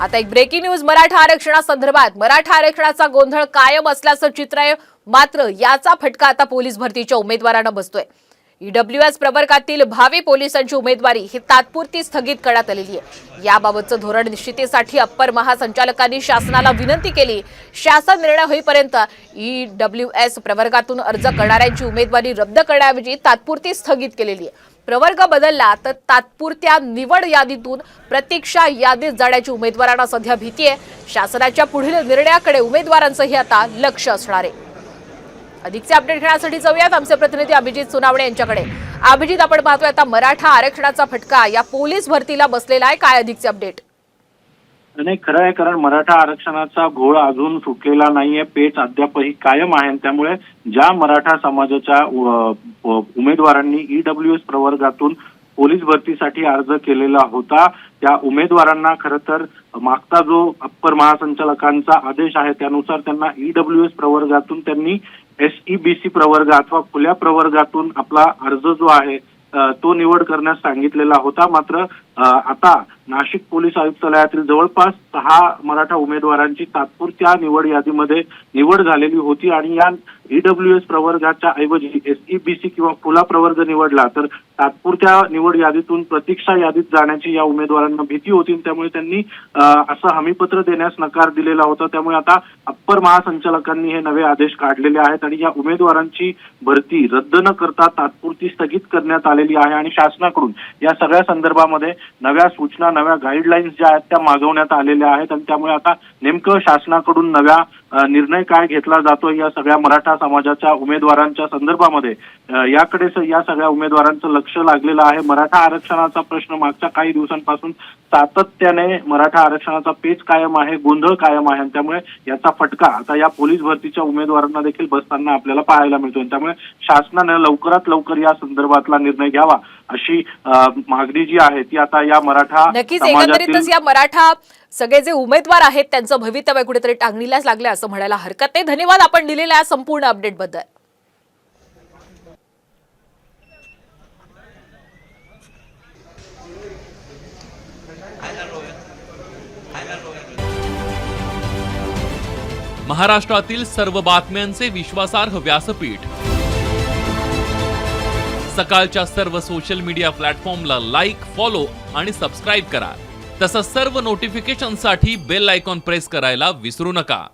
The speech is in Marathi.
आता एक ब्रेकिंग न्यूज मराठा आरक्षणासंदर्भात. मराठा आरक्षणाचा गोंधळ कायम असल्याचं चित्र आहे. मात्र याचा फटका आता पोलीस भरतीच्या उमेदवारांना बसतोय. ईडब्ल्यूएस प्रवर्गातील भावी पोलिसांची उमेदवारी ही तात्पुरती स्थगित करण्यात आलेली आहे. याबाबतचं धोरण निश्चितीसाठी अप्पर महासंचालकांनी शासनाला विनंती केली. शासन निर्णय होईपर्यंत ईडब्ल्यूएस प्रवर्गातून अर्ज करणाऱ्यांची उमेदवारी रद्द करण्याऐवजी तात्पुरती स्थगित केलेली आहे. प्रवर्ग बदलला तर तात्पुरत्या निवड यादीतून प्रतीक्षा यादीत जाण्याची उमेदवारांना सध्या भीती आहे. शासनाच्या पुढील निर्णयाकडे उमेदवारांचंही आता लक्ष असणार आहे. अधिकचे अपडेट घेण्यासाठी जाऊयात. आमचे प्रतिनिधी अभिजित सुनावणे यांच्याकडे. अभिजित आपण पाहतोय आता मराठा आरक्षणाचा फटका या पोलीस भरतीला बसलेला आहे. काय अधिकचे अपडेट? नाही खरं आहे कारण मराठा आरक्षणाचा घोळ अजून सुटलेला नाहीये. पेच अद्यापही कायम आहे त्यामुळे ज्या मराठा समाजाच्या उमेदवारांनी ईडब्ल्यू एस प्रवर्गातून पोलीस भरतीसाठी अर्ज केलेला होता. त्या उमेदवारांना खर तर मागचा जो अप्पर महासंचालकांचा आदेश आहे त्यानुसार त्यांना ईडब्ल्यू एस प्रवर्गातून त्यांनी एसईबीसी प्रवर्ग अथवा खुल्या प्रवर्गातून आपला अर्ज जो आहे तो निवड करण्यास सांगितलेला होता. मात्र आता नाशिक पोलीस आयुक्तालयातील जवळपास सहा मराठा उमेदवारांची तात्पुरत्या निवड यादीमध्ये निवड झालेली होती आणि या ईडब्ल्यू एस प्रवर्गाच्या ऐवजी एसईबीसी किंवा खुला प्रवर्ग निवडला तर तात्पुरत्या निवड यादीतून प्रतीक्षा यादीत जाण्याची या उमेदवारांना भीती होती त्यामुळे त्यांनी असं हमीपत्र देण्यास नकार दिलेला होता. त्यामुळे आता अप्पर महासंचालकांनी हे नवे आदेश काढलेले आहेत आणि या उमेदवारांची भरती रद्द न करता तात्पुरती स्थगित करण्यात आलेली आहे आणि शासनाकडून या सगळ्या संदर्भामध्ये नव्या सूचना नव्या गाईडलाईन्स ज्या आहेत त्या मागवण्यात आलेल्या आहेत आणि त्यामुळे आता नेमकं शासनाकडून नव्या निर्णय काय घेतला जातो या सगळ्या मराठा समाजाच्या उमेदवारांच्या संदर्भामध्ये? याकडे या सगळ्या उमेदवारांचं लक्ष लागलेलं आहे. मराठा आरक्षणाचा प्रश्न मागच्या काही दिवसांपासून सातत्याने मराठा आरक्षणाचा पेच कायम आहे गोंधळ कायम आहे आणि त्यामुळे याचा फटका आता या पोलीस भरतीच्या उमेदवारांना देखील बसताना आपल्याला पाहायला मिळतो त्यामुळे शासनानं लवकरात लवकर या संदर्भातला निर्णय घ्यावा अशी मागणी जी आहे ती आता या मराठा नक्कीच एकंदरीतच या मराठा सगळे जे उमेदवार आहेत त्यांचं भवितव्य कुठेतरी टांगणीलाच लागलं असं म्हणायला हरकत नाही. धन्यवाद आपण दिलेल्या संपूर्ण अपडेटबद्दल. महाराष्ट्रातील सर्व बातम्यांचे विश्वासार्ह व्यासपीठ. सकाळच्या सर्व सोशल मीडिया प्लॅटफॉर्मला लाईक फॉलो आणि सबस्क्राईब करा. तसंच सर्व नोटिफिकेशनसाठी बेल आयकॉन प्रेस करायला विसरू नका.